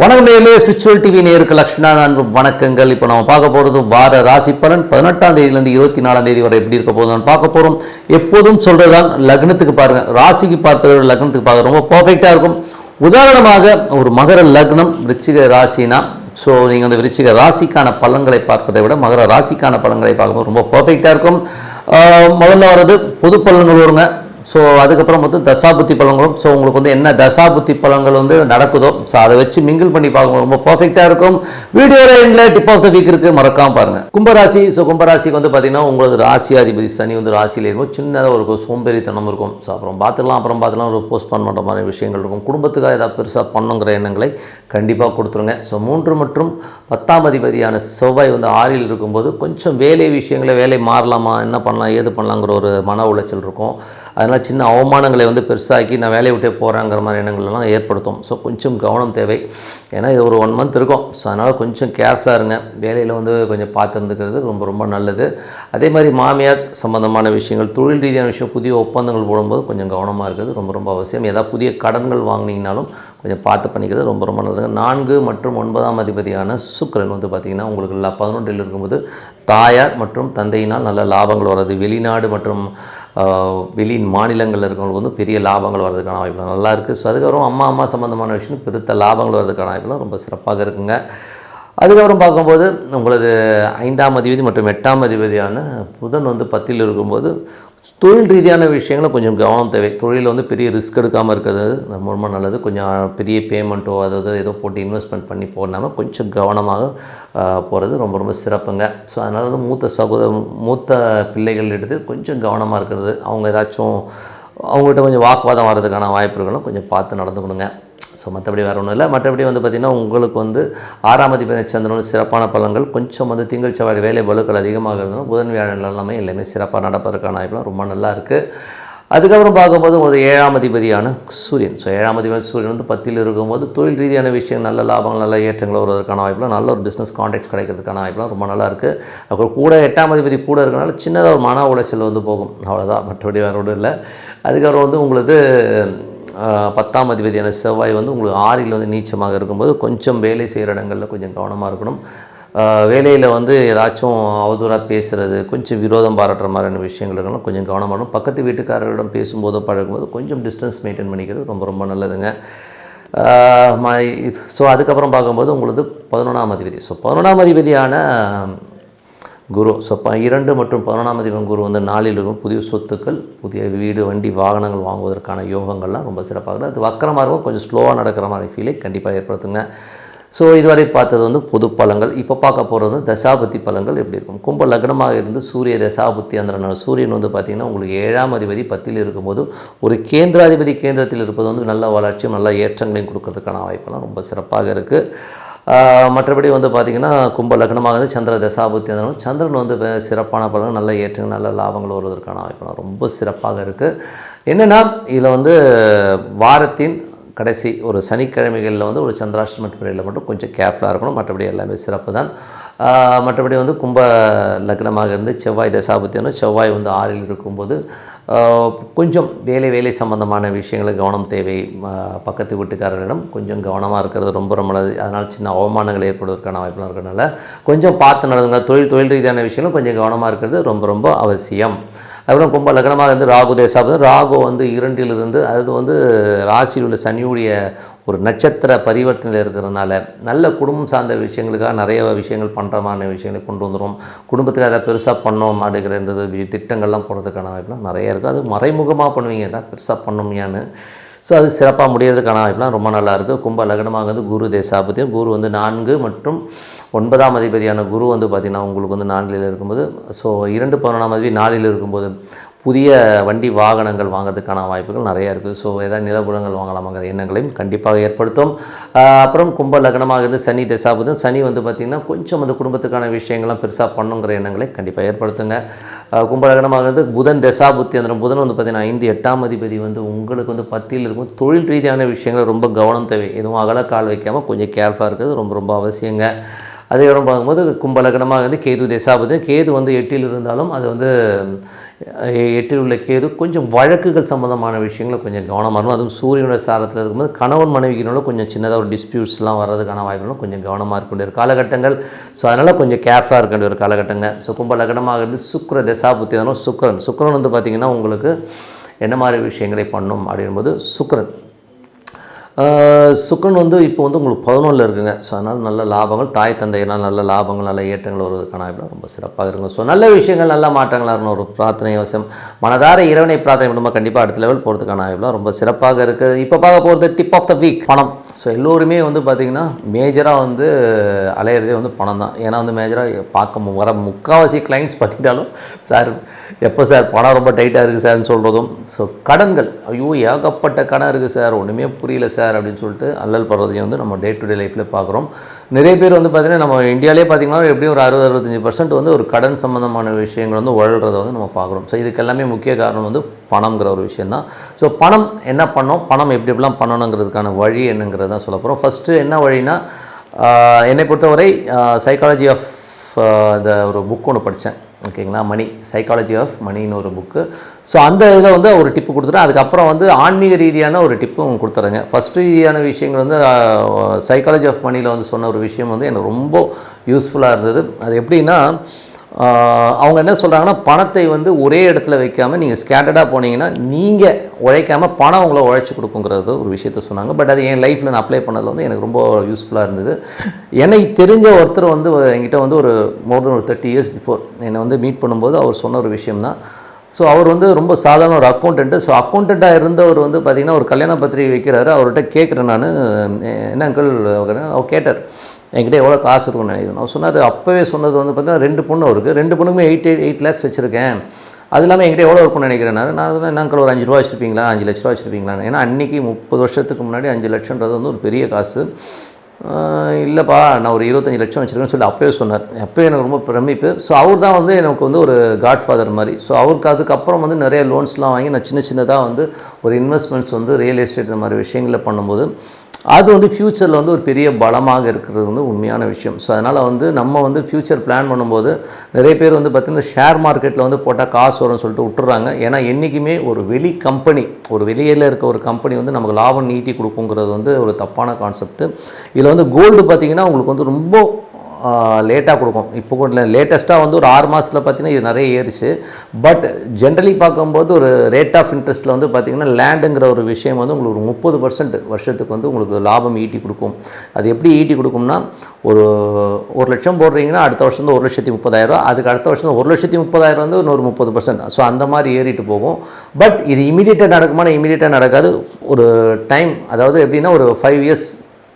வணக்கம் நேர்களே spiritual TV நேருக்கு லக்ஷ்மணா அன்பு வணக்கங்கள். இப்போ நம்ம பார்க்க போகிறது வார ராசி பலன். பதினெட்டாம் தேதியிலேருந்து இருபத்தி நாலாம் தேதி வரை எப்படி இருக்க போதும் பார்க்க போகிறோம் எப்போதும் சொல்கிறதான் லக்னத்துக்கு பாருங்க. ராசிக்கு பார்ப்பதை விட லக்னத்துக்கு பார்க்க ரொம்ப பர்ஃபெக்டாக இருக்கும். உதாரணமாக ஒரு மகர லக்னம் ரிச்சிக ராசினா ஸோ நீங்கள் அந்த விருச்சிக ராசிக்கான பலன்களை பார்ப்பதை விட மகர ராசிக்கான பலன்களை பார்க்கும்போது ரொம்ப பர்ஃபெக்டாக இருக்கும். முதல்ல வர்றது பொது பலன்கள் வருங்க ஸோ அதுக்கப்புறம் வந்து தசாபுத்தி பழங்களும் ஸோ உங்களுக்கு வந்து என்ன தசாபுத்தி பழங்கள் வந்து நடக்குதோ ஸோ அதை வச்சு மிங்கிள் பண்ணி பார்க்கும்போது ரொம்ப பர்ஃபெக்டாக இருக்கும். வீடியோ எண்டில் டிப் ஆஃப் த வீக் இருக்குது மறக்காம பாருங்கள் கும்பராசி ஸோ கும்பராசிக்கு வந்து பார்த்தீங்கன்னா உங்களது ராசியாதிபதி சனி வந்து ராசியில் இருக்கும். சின்னதாக ஒரு சோம்பேறித்தனம் இருக்கும். ஸோ அப்புறம் பார்த்துக்கலாம் அப்புறம் பார்த்துலாம் ஒரு போஸ்ட்பான் பண்ணுற மாதிரி விஷயங்கள் இருக்கும். குடும்பத்துக்காக ஏதாவது பெருசாக பண்ணுங்கிற எண்ணங்களை கண்டிப்பாக கொடுத்துருங்க. ஸோ மூன்று மற்றும் பத்தாம் அதிபதியான செவ்வாய் வந்து ஆறில் இருக்கும்போது கொஞ்சம் வேலை விஷயங்களை வேலை மாறலாமா என்ன பண்ணலாம் ஏது பண்ணலாங்கிற ஒரு மன உளைச்சல் இருக்கும். அதனால் சின்ன அவமானங்களை வந்து பெருசாக்கி நான் வேலையை விட்டே போகிறேங்கிற மாதிரி எண்ணங்கள்லாம் ஏற்படுத்தும். ஸோ கொஞ்சம் கவனம் தேவை. ஏன்னா இது ஒரு ஒன் மந்த் இருக்கும். ஸோ அதனால் கொஞ்சம் கேர்ஃபுல்லாக இருங்க. வேலையில் வந்து கொஞ்சம் பார்த்து இருந்துக்கிறது ரொம்ப ரொம்ப நல்லது. அதே மாதிரி மாமியார் சம்மந்தமான விஷயங்கள் தொழில் ரீதியான விஷயம் புதிய ஒப்பந்தங்கள் போடும்போது கொஞ்சம் கவனமாக இருக்கிறது ரொம்ப ரொம்ப அவசியம். ஏதாவது புதிய கடன்கள் வாங்கினீங்கனாலும் கொஞ்சம் பார்த்து பண்ணிக்கிறது ரொம்ப ரொம்ப நல்லது நான்கு மற்றும் ஒன்பதாம் அதிபதியான சுக்கிரன் வந்து பார்த்திங்கன்னா உங்களுக்கு லா- பதினொன்றில் இருக்கும்போது தாயார் மற்றும் தந்தையினால் நல்ல லாபங்கள் வர்றது வெளிநாடு மற்றும் வெளி மாநிலங்களில் இருக்கிறவங்களுக்கு வந்து பெரிய லாபங்கள் வர்றதுக்கான வாய்ப்புகள் நல்லா இருக்குது ஸோ அதுக்கப்புறம் அம்மா அம்மா சம்மந்தமான விஷயம் பெருத்த லாபங்கள் வரதுக்கான வாய்ப்புலாம் ரொம்ப சிறப்பாக இருக்குங்க. அதுக்கப்புறம் பார்க்கும்போது உங்களது ஐந்தாம் அதிபதி மற்றும் எட்டாம் அதிபதியான புதன் வந்து பத்தில் இருக்கும்போது தொழில் ரீதியான விஷயங்களும் கொஞ்சம் கவனம் தேவை. தொழிலில் வந்து பெரிய ரிஸ்க் எடுக்காமல் இருக்கிறது ரொம்ப ரொம்ப நல்லது. கொஞ்சம் பெரிய பேமெண்ட்டோ அதாவது ஏதோ போட்டு இன்வெஸ்ட்மெண்ட் பண்ணி போடாமல் கொஞ்சம் கவனமாக போகிறது ரொம்ப ரொம்ப சிறப்புங்க. ஸோ அதனால வந்து மூத்த சகோதர மூத்த பிள்ளைகள் எடுத்து கொஞ்சம் கவனமாக இருக்கிறது. அவங்க ஏதாச்சும் அவங்ககிட்ட கொஞ்சம் வாக்குவாதம் வர்றதுக்கான வாய்ப்புகளும் கொஞ்சம் பார்த்து நடந்துக்கணுங்க. ஸோ மற்றபடி வேறு ஒன்றும் இல்லை. மற்றபடி வந்து பார்த்திங்கன்னா உங்களுக்கு வந்து ஆறாம் அதிபதி சந்திரன் சிறப்பான பலன்கள் கொஞ்சம் வந்து திங்கள் செவ்வாய் வேலை பலுக்கள் அதிகமாக இருந்தாலும் புதன் வியாழன் எல்லாமே எல்லாமே சிறப்பாக நடப்பதற்கான வாய்ப்புலாம் ரொம்ப நல்லா இருக்குது அதுக்கப்புறம் பார்க்கும்போது உங்களுக்கு ஏழாம் அதிபதியான சூரியன். ஸோ ஏழாம் அதிபதி சூரியன் வந்து பத்தில் இருக்கும்போது தொழில் ரீதியான விஷயம் நல்ல லாபங்கள் நல்ல ஏற்றங்கள் வருவதற்கான வாய்ப்புலாம் நல்ல ஒரு பிஸ்னஸ் கான்டாக்ட் கிடைக்கிறதுக்கான வாய்ப்புலாம் ரொம்ப நல்லா இருக்குது அப்புறம் கூட எட்டாம் அதிபதி கூட இருக்கனால சின்னதாக ஒரு மன உளைச்சல் வந்து போகும். அவ்வளோதான் மற்றபடி வேறு ஒன்றும் இல்லை. அதுக்கப்புறம் வந்து உங்களுக்கு பத்தாம் அதிபதியான செவ்வாய் வந்து உங்களுக்கு ஆறில் வந்து நீச்சமாக இருக்கும்போது கொஞ்சம் வேலை செய்கிற இடங்களில் கொஞ்சம் கவனமாக இருக்கணும். வேலையில் வந்து ஏதாச்சும் அவதூறாக பேசுகிறது கொஞ்சம் விரோதம் பாராட்டுற மாதிரியான விஷயங்கள் இருக்கணும் கொஞ்சம் கவனமாக இருக்கணும். பக்கத்து வீட்டுக்காரர்களிடம் பேசும்போதோ பழகும்போது கொஞ்சம் டிஸ்டன்ஸ் மெயின்டைன் பண்ணிக்கிறது ரொம்ப ரொம்ப நல்லதுங்க. ஸோ அதுக்கப்புறம் பார்க்கும்போது உங்களுக்கு பதினொன்றாம் அதிபதி. ஸோ பதினொன்றாம் அதிபதியான குரு. ஸோ ப இரண்டு மற்றும் பதினொன்றாம் அதிபதி குரு வந்து நாளில் இருக்கும் புதிய சொத்துக்கள் புதிய வீடு வண்டி வாகனங்கள் வாங்குவதற்கான யோகங்கள்லாம் ரொம்ப சிறப்பாக இருக்குது. அது வக்கரமாக இருக்கும் கொஞ்சம் ஸ்லோவாக நடக்கிற மாதிரி ஃபீலை கண்டிப்பாக ஏற்படுத்துங்க. ஸோ இதுவரை பார்த்தது வந்து பொது பலங்கள் இப்போ பார்க்க போகிறது வந்து தசாபுத்தி பலங்கள் எப்படி இருக்கும்? கும்ப லக்னமாக இருந்து சூரிய தசாபுத்தி அந்த சூரியன் வந்து பார்த்திங்கன்னா உங்களுக்கு ஏழாம் அதிபதி பத்தில் இருக்கும்போது ஒரு கேந்திராதிபதி கேந்திரத்தில் இருப்பது வந்து நல்ல வளர்ச்சியும் நல்ல ஏற்றங்களையும் கொடுக்கறதுக்கான வாய்ப்பெல்லாம் ரொம்ப சிறப்பாக இருக்குது மற்றபடி வந்து பார்த்திங்கன்னா கும்ப லக்னமாக இருந்து சந்திர தசாபுத்தி அந்த சந்திரன் வந்து சிறப்பான பலன் நல்ல ஏற்றங்கள் நல்ல லாபங்கள் வருவதற்கான வாய்ப்பு ரொம்ப சிறப்பாக இருக்குது என்னென்னா இதில் வந்து வாரத்தின் கடைசி ஒரு சனிக்கிழமைகளில் வந்து ஒரு சந்திராஷ்டம பிறையில் மட்டும் கொஞ்சம் கேர்ஃபுல்லாக இருக்கணும். மற்றபடி எல்லாமே சிறப்பு தான் மற்றபடி வந்து கும்ப லக்னமாக இருந்து செவ்வாய் தசாபத்தியான செவ்வாய் வந்து ஆறில் இருக்கும்போது கொஞ்சம் வேலை வேலை சம்பந்தமான விஷயங்களுக்கு கவனம் தேவை பக்கத்து வீட்டுக்காரர்களிடம் கொஞ்சம் கவனமாக இருக்கிறது ரொம்ப ரொம்ப நல்லது. அதனால் சின்ன அவமானங்கள் ஏற்படுவதற்கான வாய்ப்புலாம் இருக்கிறதுனால கொஞ்சம் பார்த்து நடந்துங்க. தொழில் தொழில் ரீதியான விஷயங்களும் கொஞ்சம் கவனமாக இருக்கிறது ரொம்ப ரொம்ப அவசியம். அதுக்கப்புறம் கும்ப லக்னமாக இருந்து ராகு தேசாபதி ராகு வந்து இரண்டிலிருந்து அது வந்து ராசியில் உள்ள சனியுடைய ஒரு நட்சத்திர பரிவர்த்தனையில் இருக்கிறதுனால நல்ல குடும்பம் சார்ந்த விஷயங்களுக்காக நிறைய விஷயங்கள் பண்ணுறமான விஷயங்களை கொண்டு வந்துடும் குடும்பத்துக்கு அதை பெருசாக பண்ணோம் அப்படிங்கிற இந்த திட்டங்கள்லாம் போடுறதுக்கான வாய்ப்புலாம் நிறைய இருக்குது அது மறைமுகமாக பண்ணுவீங்க. தான் பெருசாக பண்ணோமியான்னு. ஸோ அது சிறப்பாக முடியறதுக்கான வாய்ப்புலாம் ரொம்ப நல்லாயிருக்கு கும்ப லக்னமாக வந்து குரு தேசாபதியம் குரு வந்து நான்கு மற்றும் ஒன்பதாம் அதிபதியான குரு வந்து பார்த்திங்கன்னா உங்களுக்கு வந்து நான்கில் இருக்கும்போது ஸோ இரண்டு பதினொன்றாம் அதிபதி நாலில் இருக்கும்போது புதிய வண்டி வாகனங்கள் வாங்குறதுக்கான வாய்ப்புகள் நிறையா இருக்குது ஸோ ஏதாவது நிலபுலங்கள் வாங்கலாமாங்கிற எண்ணங்களையும் கண்டிப்பாக ஏற்படுத்தும். அப்புறம் கும்ப லக்னமாக இருந்து சனி தசாபுதம் சனி வந்து பார்த்திங்கன்னா கொஞ்சம் அந்த குடும்பத்துக்கான விஷயங்கள்லாம் பெருசாக பண்ணுங்கிற எண்ணங்களை கண்டிப்பாக ஏற்படுத்துங்க. கும்ப லக்னமாக இருந்து புதன் தசாபுத்தி அந்த புதன் வந்து பார்த்திங்கன்னா ஐந்து எட்டாம் அதிபதி வந்து உங்களுக்கு வந்து பத்தியில் இருக்கும். தொழில் ரீதியான விஷயங்கள் ரொம்ப கவனம் தேவை. எதுவும் அகலக்கால் வைக்காமல் கொஞ்சம் கேர்ஃபுல்லாக இருக்கிறது ரொம்ப ரொம்ப அவசியங்க. அதே பார்க்கும்போது கும்பலகனமாக வந்து கேது தசாபதி கேது வந்து எட்டில் இருந்தாலும் அது வந்து எட்டில் உள்ள கேது கொஞ்சம் வழக்குகள் சம்மந்தமான விஷயங்களை கொஞ்சம் கவனமாக இருக்கணும். அதுவும் சூரியனோட சாரத்தில் இருக்கும்போது கணவன் மனைவிக்கினால கொஞ்சம் சின்னதாக ஒரு டிஸ்பியூட்ஸ்லாம் வர்றதுக்கான வாய்ப்புகளும் கொஞ்சம் கவனமாக இருக்க வேண்டிய ஒரு காலகட்டங்கள். ஸோ அதனால் கொஞ்சம் கேர்ஃபுல்லாக இருக்க வேண்டிய ஒரு காலகட்டங்கள் ஸோ கும்ப லக்னமாக இருந்து சுக்கர தசாபுத்தி அதனால் சுக்கரன். வந்து பார்த்திங்கன்னா உங்களுக்கு என்ன மாதிரி விஷயங்களை பண்ணும் அப்படின்போது சுக்கரன். சுக்கன் வந்து இப்போ வந்து உங்களுக்கு பதினொன்றில் இருக்குங்க. ஸோ அதனால் நல்ல லாபங்கள் தாய் தந்தையினால் நல்ல லாபங்கள் நல்ல ஏற்றங்கள் வருவதற்கான வாய்ப்புகள் ரொம்ப சிறப்பாக இருக்குங்க. ஸோ நல்ல விஷயங்கள் நல்ல மாற்றங்களாக இருக்கணும் ஒரு பிரார்த்தனை அவசியம் மனதார இறைவனை பிரார்த்தனை பண்ணும்போது கண்டிப்பாக அடுத்த லெவல் போகிறதுக்கான வாய்ப்புலாம் ரொம்ப சிறப்பாக இருக்குது இப்போ பார்க்க போகிறது டிப் ஆஃப் த வீக் பணம். ஸோ எல்லோருமே வந்து பார்த்திங்கன்னா மேஜராக வந்து அலையிறதே வந்து பணம் தான். ஏன்னா வந்து மேஜராக பார்க்க மு- வர முக்கால்வாசி கிளைண்ட்ஸ் பார்த்துட்டாலும் சார் எப்போ சார்? பணம் ரொம்ப டைட்டாக இருக்குது சார்னு சொல்கிறதும் ஸோ கடன்கள் ஐயோ ஏகப்பட்ட கடன் இருக்குது சார். ஒன்றுமே புரியல சார். அப்படின்னு சொல்லிட்டு அல்லல் படுறதையும் வந்து நம்ம டே டு டே லைஃப்பில் பார்க்குறோம். நிறைய பேர் வந்து பார்த்திங்கன்னா நம்ம இந்தியாவிலே பார்த்திங்கன்னா எப்படியும் ஒரு அறுபது அறுபத்தஞ்சு பர்சன்ட் வந்து ஒரு கடன் சம்மந்தமான விஷயங்கள் வந்து உழல்றதை வந்து நம்ம பார்க்குறோம். ஸோ இதுக்கு எல்லாமே முக்கிய காரணம் வந்து பணம்ங்கிற ஒரு விஷயந்தான் ஸோ பணம் என்ன பண்ணோம்? பணம் எப்படி எப்படிலாம் பண்ணணுங்கிறதுக்கான வழி என்னங்கிறது தான் சொல்ல போகிறோம் ஃபஸ்ட்டு என்ன வழினா என்னை பொறுத்தவரை சைக்காலஜி ஆஃப் இந்த ஒரு புக் ஒன்று படித்தேன். ஓகேங்களா? மணி சைக்காலஜி ஆஃப் மணின்னு ஒரு புக்கு ஸோ அந்த இதில் வந்து ஒரு டிப்பு கொடுத்துட்டேன். அதுக்கப்புறம் வந்து ஆன்மீக ரீதியான ஒரு டிப்பும் கொடுத்துறேங்க. ஃபஸ்ட் ரீதியான விஷயங்கள் வந்து சைக்காலஜி ஆஃப் மணியில் வந்து சொன்ன ஒரு விஷயம் வந்து எனக்கு ரொம்ப யூஸ்ஃபுல்லாக இருந்தது. அது எப்படின்னா அவங்க என்ன சொல்கிறாங்கன்னா பணத்தை வந்து ஒரே இடத்துல வைக்காமல் நீங்கள் ஸ்கேட்டர்டாக போனீங்கன்னா நீங்கள் உழைக்காமல் பணம் உங்களை உழைச்சி கொடுக்குங்கிறது ஒரு விஷயத்த சொன்னாங்க. பட் அது என் லைஃப்பில் நான் அப்ளை பண்ணதில் வந்து எனக்கு ரொம்ப யூஸ்ஃபுல்லாக இருந்தது. எனக்கு தெரிஞ்ச ஒருத்தர் வந்து என்கிட்ட வந்து ஒரு மோர் தென் ஒரு தேர்ட்டி இயர்ஸ் பிஃபோர் என்னை வந்து மீட் பண்ணும்போது அவர் சொன்ன ஒரு விஷயம் தான். ஸோ அவர் வந்து ரொம்ப சாதாரண ஒரு அக்கௌண்ட்டு ஸோ அக்கௌண்ட்டாக இருந்தவர் வந்து பார்த்திங்கன்னா ஒரு கல்யாண பத்திரிகை வைக்கிறாரு. அவர்கிட்ட கேட்குறேன் நான். என்ன அங்கிள் அவர் கேட்டார். என்கிட்ட எவ்வளோ காசு இருக்கும்னு நினைக்கிறேன். அவர் சொன்னார் அப்போவே சொன்னது வந்து பார்த்தீங்கன்னா ரெண்டு பொண்ணு இருக்குது ரெண்டு பொண்ணுமே எயிட் எயிட் லேக்ஸ் வச்சுருக்கேன். அது இல்லாமல் என்கிட்ட எவ்வளோ இருக்கும்னு நினைக்கிறேன் நான். நான் சொன்னேன் ஒரு அஞ்சு ரூபா வச்சுருப்பீங்களா? அஞ்சு லட்ச ரூபா வச்சுருப்பீங்களா ஏன்னா அன்றைக்கி முப்பது வருஷத்துக்கு முன்னாடி அஞ்சு லட்சன்றது வந்து ஒரு பெரிய காசு. இல்லைப்பா நான் ஒரு இருபத்தஞ்சி லட்சம் வச்சுருக்கேன்னு சொல்லி அப்போயே சொன்னார். அப்போயே எனக்கு ரொம்ப பிரமிப்பு. ஸோ அவர் தான் வந்து எனக்கு வந்து ஒரு காட் ஃபாதர் மாதிரி. ஸோ அவருக்கு அதுக்கப்புறம் வந்து நிறைய லோன்ஸ்லாம் வாங்கி நான் சின்ன சின்னதாக வந்து ஒரு இன்வெஸ்ட்மெண்ட்ஸ் வந்து ரியல் எஸ்டேட் இந்த மாதிரி விஷயங்களை பண்ணும்போது அது வந்து ஃப்யூச்சரில் வந்து ஒரு பெரிய பலமாக இருக்கிறது வந்து உண்மையான விஷயம். ஸோ அதனால் வந்து நம்ம வந்து ஃப்யூச்சர் பிளான் பண்ணும்போது நிறைய பேர் வந்து பார்த்திங்கன்னா ஷேர் மார்க்கெட்டில் வந்து போட்டால் காசு வரும்னு சொல்லிட்டு விட்டுறாங்க. ஏன்னா என்றைக்குமே ஒரு வெளி கம்பெனி ஒரு வெளியில் இருக்க ஒரு கம்பெனி வந்து நமக்கு லாபம் நீட்டி கொடுக்குங்கிறது வந்து ஒரு தப்பான கான்செப்ட் இதில் வந்து கோல்டு பார்த்திங்கன்னா உங்களுக்கு வந்து ரொம்ப லேட்டாக கொடுக்கும். இப்போ கூட லேட்டஸ்ட்டாக வந்து ஒரு ஆறு மாதத்தில் பார்த்தீங்கன்னா இது நிறைய ஏறிச்சு. பட் ஜென்ரலி பார்க்கும்போது ஒரு ரேட் ஆஃப் இன்ட்ரெஸ்ட்டில் வந்து பார்த்திங்கன்னா லேண்டுங்கிற ஒரு விஷயம் வந்து உங்களுக்கு ஒரு முப்பது பர்சன்ட் வருஷத்துக்கு வந்து உங்களுக்கு லாபம் ஈட்டி கொடுக்கும். அது எப்படி ஈட்டி கொடுக்கும்னா ஒரு ஒரு லட்சம் போடுறீங்கன்னா அடுத்த வருஷம் வந்து ஒரு லட்சத்தி முப்பதாயிரரூவா அதுக்கு அடுத்த வருஷம் ஒரு லட்சத்தி முப்பதாயிரம் வந்து இன்னொரு முப்பது பர்சன்ட் ஸோ அந்த மாதிரி ஏறிட்டு போகும். பட் இது இமீடியட்டாக நடக்குமானா இமீடியட்டாக நடக்காது. ஒரு டைம் அதாவது எப்படின்னா ஒரு ஃபைவ் இயர்ஸ்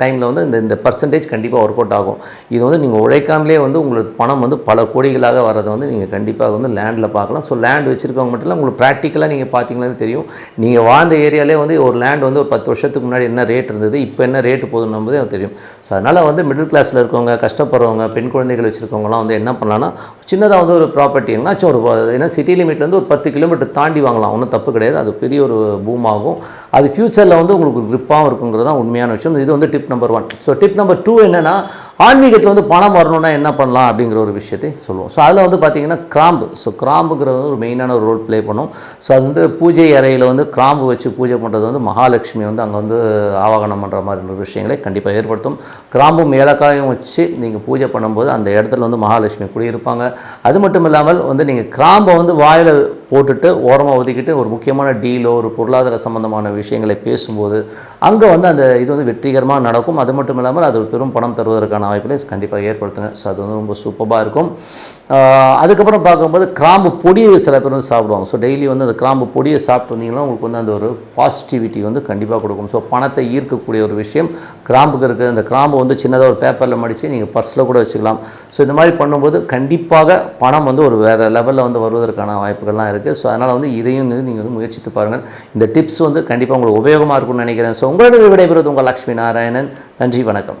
டைமில் வந்து இந்த இந்த பர்சன்டேஜ் கண்டிப்பாக ஒர்க் அவுட் ஆகும். இது வந்து நீங்கள் உழைக்காமலே வந்து உங்களுக்கு பணம் வந்து பல கோடிகளாக வர்றதை வந்து நீங்கள் கண்டிப்பாக வந்து லேண்டில் பார்க்கலாம். ஸோ லேண்ட் வச்சுருக்கவங்க மட்டும் இல்லை உங்களுக்கு ப்ராக்டிக்கலாக நீங்கள் பார்த்தீங்களான்னு தெரியும். நீங்கள் வாழ்ந்த ஏரியாலே வந்து ஒரு லேண்ட் வந்து ஒரு பத்து வருஷத்துக்கு முன்னாடி என்ன ரேட் இருந்தது இப்போ என்ன ரேட்டு போதுன்னு எனக்கு தெரியும். ஸோ அதனால் வந்து மிடில் கிளாஸில் இருக்கவங்க கஷ்டப்படுறவங்க பெண் குழந்தைகள் வச்சுருக்கவங்களாம் வந்து என்ன பண்ணலாம்னா சின்னதாக வந்து ஒரு ப்ராப்பர்ட்டி ஒரு ஏன்னா சிட்டி லிமிட்லேருந்து ஒரு பத்து கிலோமீட்டர் தாண்டி வாங்கலாம். ஒன்றும் தப்பு கிடையாது. அது பெரிய ஒரு பூம் ஆகும். அது ஃப்யூச்சரில் வந்து உங்களுக்கு க்ரிப்பாகவும் இருக்குங்கிறது தான் உண்மையான விஷயம். இது வந்து tip number one so tip number two என்னென்னா ஆன்மீகத்தில் வந்து பணம் வரணும்னா என்ன பண்ணலாம் அப்படிங்கிற ஒரு விஷயத்தை சொல்லுவோம். ஸோ அதில் வந்து பார்த்திங்கன்னா கிராம்பு. ஸோ கிராம்புங்கிறது வந்து ஒரு மெயினான ஒரு ரோல் ப்ளே பண்ணும். ஸோ அது வந்து பூஜை அறையில் வந்து கிராம்பு வச்சு பூஜை பண்ணுறது வந்து மகாலட்சுமி வந்து அங்கே வந்து ஆவாகனம் பண்ணுற மாதிரி ஒரு விஷயங்களை கண்டிப்பாக ஏற்படுத்தும். கிராம்பும் ஏலக்காயும் வச்சு நீங்கள் பூஜை பண்ணும்போது அந்த இடத்துல வந்து மகாலட்சுமி குடியிருப்பாங்க. அது மட்டும் இல்லாமல் வந்து நீங்கள் கிராம்பை வந்து வாயில் போட்டுட்டு ஓரமாக ஒதுக்கிட்டு ஒரு முக்கியமான டீலோ ஒரு பொருளாதார சம்பந்தமான விஷயங்களை பேசும்போது அங்கே வந்து அந்த இது வந்து வெற்றிகரமாக நடக்கும். அது மட்டும் இல்லாமல் அது பெரும் பணம் தருவதற்கான வாய்ப்புகளை கண்டிப்பாக ஏற்படுத்துங்க. ஸோ அது வந்து ரொம்ப சூப்பராக இருக்கும். அதுக்கப்புறம் பார்க்கும்போது கிராம்பு பொடியை சில பேர் வந்து சாப்பிடுவாங்க. ஸோ டெய்லி வந்து அந்த கிராம்பு பொடியை சாப்பிட்டு வந்தீங்கன்னா உங்களுக்கு வந்து அந்த ஒரு பாசிட்டிவிட்டி வந்து கண்டிப்பாக கொடுக்கும். ஸோ பணத்தை ஈர்க்கக்கூடிய ஒரு விஷயம். கிராம்புக்கு இருக்குது அந்த கிராம்பு வந்து சின்னதாக ஒரு பேப்பரில் மடித்து நீங்கள் பர்ஸில் கூட வச்சுக்கலாம். ஸோ இந்த மாதிரி பண்ணும்போது கண்டிப்பாக பணம் வந்து ஒரு வேறு லெவலில் வந்து வருவதற்கான வாய்ப்புகள்லாம் இருக்குது ஸோ அதனால் வந்து இதையும் வந்து நீங்கள் வந்து முயற்சித்து பாருங்கள். இந்த டிப்ஸ் வந்து கண்டிப்பாக உங்களுக்கு உபயோகமாக இருக்கும்னு நினைக்கிறேன். ஸோ உங்களோட விடைபெறுவது உங்கள் லக்ஷ்மி நாராயணன். நன்றி வணக்கம்.